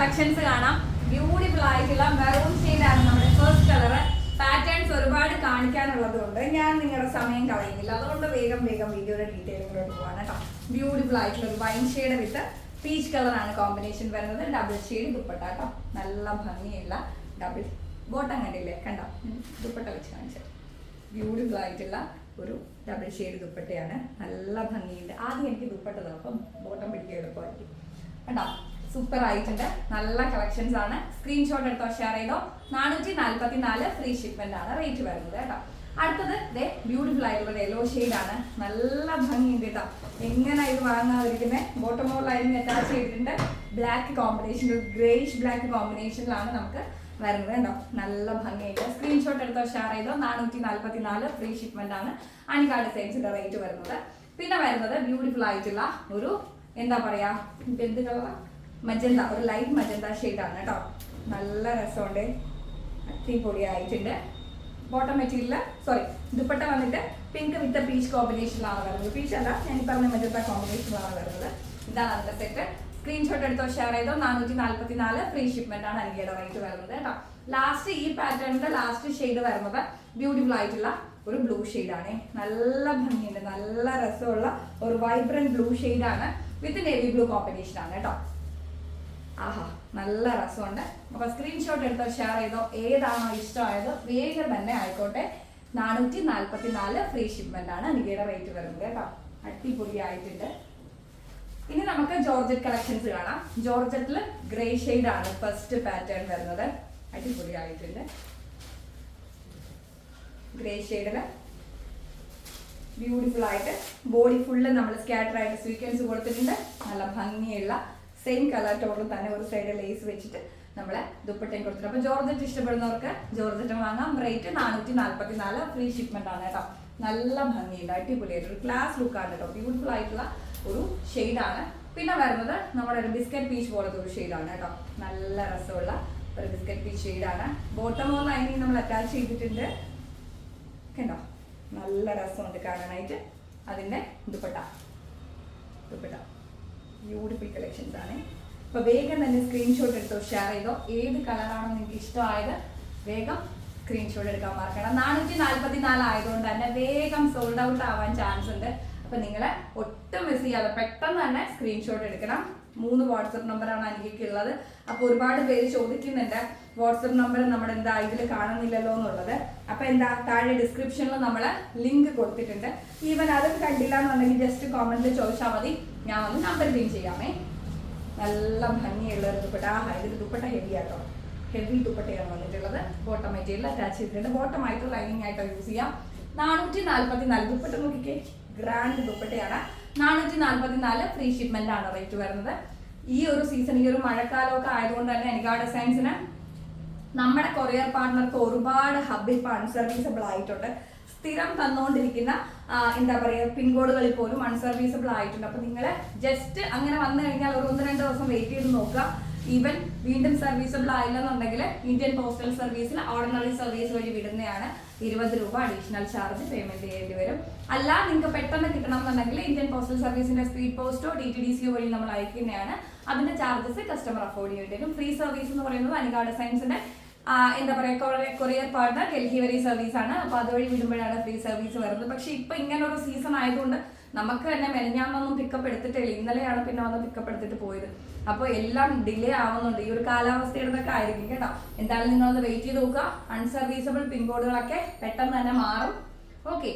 Collections കാണാം. Beautiful ആയിട്ടുള്ള maroon ആണ് നമ്മുടെ ഫസ്റ്റ് കളർ പാറ്റേൺസ് ഒരുപാട് കാണിക്കാനുള്ളത് കൊണ്ട് ഞാൻ നിങ്ങളുടെ സമയം കളയുന്നില്ല. അതുകൊണ്ട് വേഗം വേഗം വീഡിയോയുടെ ഡീറ്റെയിലിങ്ങോട്ട് പോവാണ് കേട്ടോ. ബ്യൂട്ടിഫുൾ ആയിട്ടുള്ള ഒരു വൈൻ ഷെയ്ഡ് വിത്ത് പീച്ച് കളറാണ് കോമ്പിനേഷൻ വരുന്നത്. ഡബിൾ ഷെയ്ഡ് ദുപ്പട്ട കേട്ടോ. നല്ല ഭംഗിയുള്ള ഡബിൾ ബോട്ടം കണ്ടില്ലേ? കണ്ടോ? ദുപ്പട്ട വെച്ച് കാണിച്ചത്. ബ്യൂട്ടിഫുൾ ആയിട്ടുള്ള ഒരു ഡബിൾ ഷെയ്ഡ് ദുപ്പട്ടയാണ്. നല്ല ഭംഗിയുണ്ട്. ആദ്യം എനിക്ക് ദുപ്പട്ട തന്നു അപ്പം ബോട്ടം പിടിക്കാൻ എളുപ്പമായിരിക്കും. കണ്ടോ? സൂപ്പർ ആയിട്ടുണ്ട് നല്ല കളക്ഷൻസ് ആണ്. സ്ക്രീൻഷോട്ട് എടുത്തോ ഷെയർ ചെയ്തോ. നാനൂറ്റി നാല്പത്തി നാല് ഫ്രീ ഷിപ്മെന്റ് ആണ് റേറ്റ് വരുന്നത് കേട്ടോ. അടുത്തത് ദേ ബ്യൂട്ടിഫുൾ ആയിട്ടുള്ള യെല്ലോ ആണ്. നല്ല ഭംഗിയുണ്ട് കേട്ടോ. എങ്ങനെ ഇത് വാങ്ങാതിരിക്കുന്നത് ബോട്ടം മോളിലായിരുന്നു അറ്റാച്ച് ചെയ്തിട്ടുണ്ട്. ബ്ലാക്ക് കോമ്പിനേഷൻ ഗ്രേഷ് ബ്ലാക്ക് കോമ്പിനേഷനിലാണ് നമുക്ക് വരുന്നത് കേട്ടോ. നല്ല ഭംഗിയായിട്ട്. സ്ക്രീൻഷോട്ട് എടുത്തോ ഷെയർ ചെയ്തോ. നാനൂറ്റി നാല്പത്തി നാല് ഫ്രീ ഷിപ്മെന്റ് ആണ് അനികാ സെയിൻസിന്റെ റേറ്റ് വരുന്നത്. പിന്നെ വരുന്നത് ബ്യൂട്ടിഫുൾ ആയിട്ടുള്ള ഒരു എന്താ പറയാ എന്ത് മജന്ത ഒരു ലൈറ്റ് മജന്ത ആണ് കേട്ടോ. നല്ല രസമുണ്ട്. അടിപൊളിയായിട്ടുണ്ട്. ബോട്ടം മെറ്റീരിയൽ സോറി ദുപ്പട്ട വന്നിട്ട് പിങ്ക് വിത്ത് പീച്ച് കോമ്പിനേഷനിലാണ് വരുന്നത്. പീച്ച് അല്ല ഞാൻ ഈ പറഞ്ഞ മജന്ത കോമ്പിനേഷനിലാണ് വരുന്നത്. ഇതാണ് അതിന്റെ സെറ്റ് സ്ക്രീൻഷോട്ട് എടുത്തോ ഷെയർ ചെയ്തോ നാനൂറ്റി നാല്പത്തി നാല് ഫ്രീ ഷിപ്മെന്റ് ആണ് അനികയുടെ റേറ്റ് വരുന്നത് കേട്ടോ. ലാസ്റ്റ് ഈ പാറ്റേണിന്റെ ലാസ്റ്റ് ഷെയ്ഡ് വരുന്നത് ബ്യൂട്ടിഫുൾ ആയിട്ടുള്ള ഒരു ബ്ലൂ ആണ്. നല്ല ഭംഗിയുണ്ട് നല്ല രസമുള്ള ഒരു വൈബ്രന്റ് ബ്ലൂ ആണ് വിത്ത് നേവി ബ്ലൂ കോമ്പിനേഷൻ ആണ് കേട്ടോ. ആഹാ നല്ല രസമുണ്ട്. അപ്പൊ സ്ക്രീൻഷോട്ട് എടുത്തോ ഷെയർ ചെയ്തോ ഏതാണോ ഇഷ്ടമായത് വേഗം തന്നെ ആയിക്കോട്ടെ. നാനൂറ്റി നാല്പത്തി നാല് ഫ്രീ ഷിപ്മെന്റ് ആണ് അനികയുടെ റേറ്റ് വരുന്നത് കേട്ടോ. അടിപൊളിയായിട്ടുണ്ട്. ഇനി നമുക്ക് ജോർജറ്റ് കളക്ഷൻസ് കാണാം. ജോർജറ്റിൽ ഗ്രേ ആണ് ഫസ്റ്റ് പാറ്റേൺ വരുന്നത്. അടിപൊളി ആയിട്ടുണ്ട് ഗ്രേ ഷെയ്ഡിൽ ബ്യൂട്ടിഫുൾ ആയിട്ട് ബോഡി ഫുള്ള് നമ്മൾ സ്കാറ്റർ ആയിട്ട് സ്വീക്വൻസ് കൊടുത്തിട്ടുണ്ട്. നല്ല ഭംഗിയുള്ള സെയിം കളർ ടോണിൽ തന്നെ ഒരു സൈഡ് ലേസ് വെച്ചിട്ട് നമ്മളെ ദുപ്പട്ടയും കൊടുത്തിട്ടുണ്ട് അപ്പൊ ജോർജറ്റ് ഇഷ്ടപ്പെടുന്നവർക്ക് ജോർജറ്റ് വാങ്ങാം. റേറ്റ് നാനൂറ്റി നാല്പത്തി നാല് ഫ്രീ ഷിപ്മെന്റ് ആണ് കേട്ടോ. നല്ല ഭംഗിയുണ്ട്. അടിപൊളിയായിട്ട്. ഒരു ക്ലാസ് ലുക്കാണ് കേട്ടോ. ബ്യൂട്ടിഫുൾ ആയിട്ടുള്ള ഒരു ഷെയ്ഡാണ് പിന്നെ വരുന്നത് നമ്മുടെ ഒരു ബിസ്ക്കറ്റ് പീച്ച് പോലത്തെ ഒരു ഷെയ്ഡാണ് കേട്ടോ. നല്ല രസമുള്ള ഒരു ബിസ്ക്കറ്റ് പീച്ച് ഷെയ്ഡാണ് ബോട്ടം ഓൺ ലൈനിങ് നമ്മൾ അറ്റാച്ച് ചെയ്തിട്ടുണ്ട്. കണ്ടോ? നല്ല രസമുണ്ട് കാണാനായിട്ട്. അതിന്റെ ദുപ്പട്ട. ദുപ്പട്ട. ബ്യൂട്ടിഫുൾ കളക്ഷൻസ് ആണ്. അപ്പൊ വേഗം തന്നെ സ്ക്രീൻഷോട്ട് എടുത്തോ ഷെയർ ചെയ്തോ. ഏത് കളറാണോ നിങ്ങൾക്ക് ഇഷ്ടമായത് വേഗം സ്ക്രീൻഷോട്ട് എടുക്കാൻ മറക്കണം നാനൂറ്റി നാല്പത്തി നാല് ആയതുകൊണ്ട് തന്നെ വേഗം സോൾഡ് ഔട്ട് ആവാൻ ചാൻസ് ഉണ്ട്. അപ്പൊ നിങ്ങളെ ഒട്ടും മിസ് ചെയ്യാതെ പെട്ടെന്ന് തന്നെ സ്ക്രീൻഷോട്ട് എടുക്കണം. മൂന്ന് വാട്സപ്പ് നമ്പറാണ് എനിക്ക് ഉള്ളത്. അപ്പൊ ഒരുപാട് പേര് ചോദിക്കുന്നുണ്ട്. വാട്സപ്പ് നമ്പർ നമ്മൾ എന്താ ഇതിൽ കാണുന്നില്ലല്ലോ എന്നുള്ളത്. അപ്പൊ എന്താ താഴെ ഡിസ്ക്രിപ്ഷനിൽ നമ്മൾ ലിങ്ക് കൊടുത്തിട്ടുണ്ട്. ഈവൻ അതും കണ്ടില്ല എന്നുണ്ടെങ്കിൽ ജസ്റ്റ് കോമന്റിൽ ചോദിച്ചാൽ മതി. ഞാൻ വന്ന് നമ്പർ പിൻ ചെയ്യാമേ. നല്ല ഭംഗിയുള്ള ഒരു ദുപ്പട്ട. ആ ഇതിൽ ദുപ്പട്ട ഹെവി ആട്ടോ. ഹെവി ദുപ്പട്ടയാണ് വന്നിട്ടുള്ളത്. ബോട്ടം മെറ്റീരിയൽ അറ്റാച്ച് ചെയ്തിട്ടുണ്ട്. ബോട്ടം ആയിട്ട് ലൈനിങ് ആയിട്ടോ യൂസ് ചെയ്യാം. നാനൂറ്റി നാല്പത്തി നാല് ദുപ്പട്ട നോക്കിക്കേ. ഗ്രാൻഡ് ദുപ്പട്ടയാണ്. നാനൂറ്റി നാല്പത്തി നാല് ഫ്രീ ഷിപ്മെന്റ് ആണ് റേറ്റ് വരുന്നത്. ഈ ഒരു സീസൺ ഈ ഒരു മഴക്കാലമൊക്കെ ആയതുകൊണ്ട് തന്നെ എനിക്ക് ആ ഡിസൈൻസിന് നമ്മുടെ കൊറിയർ പാർട്ട്ണർക്ക് ഒരുപാട് ഹബ് ഇപ്പൊ അൺസർവീസബിൾ ആയിട്ടുണ്ട്. സ്ഥിരം തന്നുകൊണ്ടിരിക്കുന്ന എന്താ പറയുക പിൻകോഡുകളിൽ പോലും അൺസർവീസബിൾ ആയിട്ടുണ്ട്. അപ്പൊ നിങ്ങൾ ജസ്റ്റ് അങ്ങനെ വന്നു കഴിഞ്ഞാൽ ഒരു ഒന്ന് രണ്ട് ദിവസം വെയിറ്റ് ചെയ്ത് നോക്കുക. ഈവൻ വീണ്ടും സർവീസബിൾ ആയില്ലെന്നുണ്ടെങ്കിൽ ഇന്ത്യൻ പോസ്റ്റൽ സർവീസിൽ ഓർഡിനറി സർവീസ് വഴി വിടുന്നതാണ് ഇരുപത് രൂപ അഡീഷണൽ ചാർജ് പേയ്മെന്റ് ചെയ്യേണ്ടി വരും. അല്ല നിങ്ങൾക്ക് പെട്ടെന്ന് കിട്ടണം എന്നുണ്ടെങ്കിൽ ഇന്ത്യൻ പോസ്റ്റൽ സർവീസിന്റെ സ്പീഡ് പോസ്റ്റോ ഡി ടി ഡി സിയോ വഴി നമ്മൾ അയക്കുന്നതാണ്. അതിന്റെ ചാർജസ് കസ്റ്റമർ അഫോർഡ് ചെയ്യേണ്ടി വരും. ഫ്രീ സർവീസ് എന്ന് പറയുന്നത് അനുഗാഡ് ഡിസൈൻസിന്റെ ആ, എന്താ പറയാ കൊറിയർ- പാർട്ണർ ഡൽഹി വരെ സർവീസ് ആണ്. അപ്പൊ അതുവഴി വിടുമ്പോഴാണ് ഫ്രീ സർവീസ് വരുന്നത്. പക്ഷെ ഇപ്പൊ ഇങ്ങനെ ഒരു സീസൺ ആയതുകൊണ്ട് നമുക്ക് തന്നെ മെനഞ്ഞാന്നൊന്നും പിക്കപ്പ് എടുത്തിട്ടില്ല. ഇന്നലെയാണ് പിന്നെ വന്ന് പിക്കപ്പ് എടുത്തിട്ട് പോയത്. അപ്പോൾ എല്ലാം ഡിലേ ആവുന്നുണ്ട്. ഈ ഒരു കാലാവസ്ഥയുടെതൊക്കെ ആയിരിക്കും കേട്ടോ. എന്തായാലും നിങ്ങളൊന്ന് വെയിറ്റ് ചെയ്ത് നോക്കുക. അൺസർവീസബിൾ പിൻകോഡുകളൊക്കെ പെട്ടെന്ന് തന്നെ മാറും. ഓക്കെ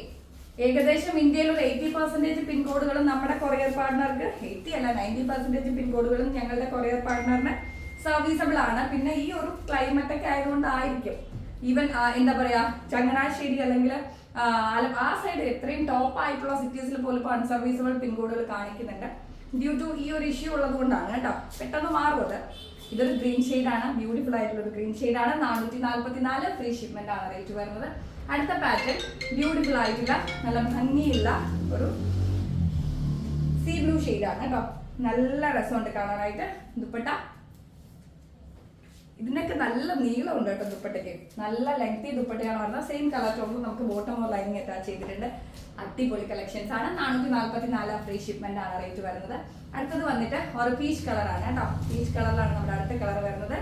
ഏകദേശം ഇന്ത്യയിലുള്ള എയ്റ്റി പെർസെന്റേജ് പിൻകോഡുകളും നമ്മുടെ കൊറിയർ പാർട്ണർക്ക് എയ്റ്റി അല്ല നയന്റി പെർസെന്റേജ് പിൻകോഡുകളും ഞങ്ങളുടെ കൊറിയർ പാർട്ണറിന് സർവീസബിൾ ആണ്. പിന്നെ ഈ ഒരു ക്ലൈമറ്റ് ഒക്കെ ആയതുകൊണ്ടായിരിക്കും. ഈവൻ എന്താ പറയാ ചങ്ങനാശ്ശേരി അല്ലെങ്കിൽ ആ സൈഡ് എത്രയും ടോപ്പ് ആയിട്ടുള്ള സിറ്റീസിൽ പോലും ഇപ്പോൾ അൺസർവീസബിൾ പിൻകോഡുകൾ കാണിക്കുന്നുണ്ട്. ഡ്യൂ ടു ഈ ഒരു ഇഷ്യൂ ഉള്ളത് കൊണ്ടാണ് കേട്ടോ. പെട്ടെന്ന് മാറുമത് ഇതൊരു ഗ്രീൻ ആണ്. ബ്യൂട്ടിഫുൾ ആയിട്ടുള്ള ഒരു ഗ്രീൻ ആണ്. നാനൂറ്റി നാല്പത്തി നാല് ഫ്രീ ഷിപ്മെന്റ് ആണ് റേറ്റ് വരുന്നത്. അടുത്ത പാറ്റേൺ ബ്യൂട്ടിഫുൾ ആയിട്ടുള്ള നല്ല ഭംഗിയുള്ള ഒരു സീ ബ്ലൂ ആണ് കേട്ടോ. നല്ല രസമുണ്ട് കാണാനായിട്ട്. ദുപ്പട്ട ഇതിനൊക്കെ നല്ല നീളമുണ്ട് കേട്ടോ ദുപ്പട്ടയ്ക്ക്. നല്ല ലെങ്തി ദുപ്പട്ടയാണ്. പറഞ്ഞാൽ സെയിം കളർ ടോപ്പ് നമുക്ക് ബോട്ടം ഓർ ലൈനിങ് അറ്റാച്ച് ചെയ്തിട്ടുണ്ട്. അടിപൊളി കളക്ഷൻസ് ആണ്. നാനൂറ്റി നാല്പത്തി നാല് ഫ്രീ ഷിപ്മെന്റ് ആണ് റേറ്റ് വരുന്നത്. അടുത്തത് വന്നിട്ട് ഒരു പീച്ച് കളറാണ് കേട്ടോ. പീച്ച് കളറിലാണ് നമ്മുടെ അടുത്ത കളർ വരുന്നത്.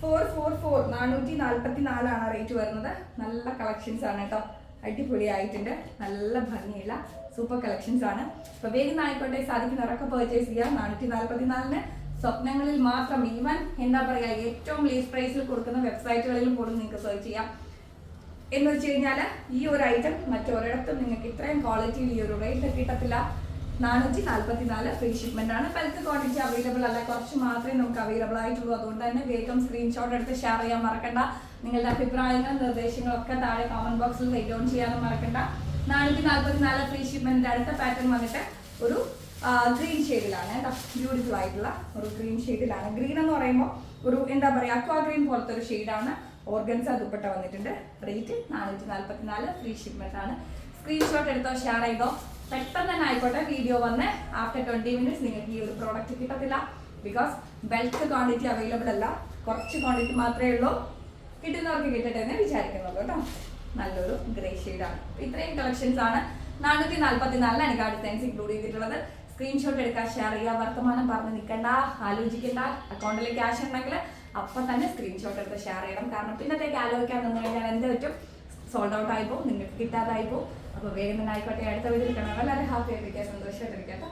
ഫോർ ഫോർ ഫോർ നാനൂറ്റി നാല്പത്തി നാലാണ് റേറ്റ് വരുന്നത്. നല്ല കളക്ഷൻസ് ആണ് കേട്ടോ. അടിപൊളിയായിട്ടുണ്ട്. നല്ല ഭംഗിയുള്ള സൂപ്പർ കളക്ഷൻസ് ആണ്. അപ്പൊ വേഗം ആയിക്കോട്ടെ സാധിക്കുന്നവരൊക്കെ പർച്ചേസ് ചെയ്യാം. നാനൂറ്റി നാൽപ്പത്തി നാലിന് സ്വപ്നങ്ങളിൽ മാത്രം ഈവൻ എന്താ പറയാ ഏറ്റവും ലീസ് പ്രൈസിൽ കൊടുക്കുന്ന വെബ്സൈറ്റുകളിലും പോലും നിങ്ങൾക്ക് സെർച്ച് ചെയ്യാം. എന്ന് വെച്ച് കഴിഞ്ഞാൽ ഈ ഒരു ഐറ്റം മറ്റൊരിടത്തും നിങ്ങൾക്ക് ഇത്രയും ക്വാളിറ്റിയിൽ ഈ ഒരു റേറ്റ് കിട്ടത്തില്ല. നാനൂറ്റി നാല്പത്തി നാല് ഫ്രീ ഷിപ്മെന്റ് ആണ്. ബൾക്ക് ക്വാണ്ടിറ്റി അവൈലബിൾ അല്ല. കുറച്ച് മാത്രമേ നമുക്ക് അവൈലബിൾ ആയിട്ടുള്ളൂ. അതുകൊണ്ട് തന്നെ വേഗം സ്ക്രീൻഷോട്ട് എടുത്ത് ഷെയർ ചെയ്യാൻ മറക്കണ്ട. നിങ്ങളുടെ അഭിപ്രായങ്ങൾ നിർദ്ദേശങ്ങളും ഒക്കെ താഴെ കോമന്റ് ബോക്സിൽ റൈറ്റ് ഡൗൺ ചെയ്യാനും മറക്കണ്ട. നാനൂറ്റി നാല്പത്തി നാല് ഫ്രീ ഷിപ്മെന്റ് അടുത്ത പാറ്റേൺ വന്നിട്ട് ഒരു ഗ്രീൻ ഷെയ്ഡിലാണ് ബ്യൂട്ടിഫുൾ ആയിട്ടുള്ള ഒരു ഗ്രീൻ ഷെയ്ഡിലാണ് ഗ്രീൻ എന്ന് പറയുമ്പോൾ ഒരു എന്താ പറയുക അക്വാ ഗ്രീൻ പോലത്തെ ഒരു ഷെയ്ഡാണ് ഓർഗൻസ ദുപ്പട്ട വന്നിട്ടുണ്ട്. റേറ്റ് നാനൂറ്റി നാല്പത്തി നാല് ഫ്രീ ഷിപ്മെന്റ് ആണ്. സ്ക്രീൻഷോട്ട് എടുത്തോ ഷെയർ ചെയ്തോ. പെട്ടെന്ന് തന്നെ ആയിക്കോട്ടെ വീഡിയോ വന്ന് ആഫ്റ്റർ ട്വന്റി മിനിറ്റ്സ് നിങ്ങൾക്ക് ഈ ഒരു പ്രോഡക്റ്റ് കിട്ടത്തില്ല. ബിക്കോസ് ബൾക്ക് ക്വാണ്ടിറ്റി അവൈലബിൾ അല്ല. കുറച്ച് ക്വാണ്ടിറ്റി മാത്രമേ ഉള്ളൂ. കിട്ടുന്നവർക്ക് കിട്ടട്ടെ എന്ന് വിചാരിക്കുന്നുള്ളൂ കേട്ടോ. നല്ലൊരു ഗ്രേ ഷെയ്ഡാണ് ഇത്രയും കളക്ഷൻസ് ആണ്. നാനൂറ്റി നാല്പത്തി നാലിലാണ് എനിക്ക് ഡിസൈൻസ് ഇൻക്ലൂഡ് ചെയ്തിട്ടുള്ളത്. സ്ക്രീൻഷോട്ട് എടുക്കുക ഷെയർ ചെയ്യുക വർത്തമാനം പറഞ്ഞ് നിൽക്കണ്ട ആലോചിക്കണ്ട. അക്കൗണ്ടിൽ ക്യാഷ് ഉണ്ടെങ്കിൽ അപ്പം തന്നെ സ്ക്രീൻഷോട്ട് എടുത്ത് ഷെയർ ചെയ്യണം. കാരണം പിന്നത്തേക്ക് ആലോചിക്കാൻ നിന്ന് കഴിഞ്ഞാൽ എന്ത് പറ്റും? സോൾഡ് ഔട്ട് ആയിപ്പോ നിങ്ങൾക്ക് കിട്ടാതായിപ്പോ അപ്പോൾ വേഗം തന്നെ ആയിക്കോട്ടെ അടുത്ത വീട്ടിൽ കിട്ടണം വളരെ ഹാപ്പി ആയിട്ടിരിക്കുക സന്തോഷമായിട്ടിരിക്കട്ടെ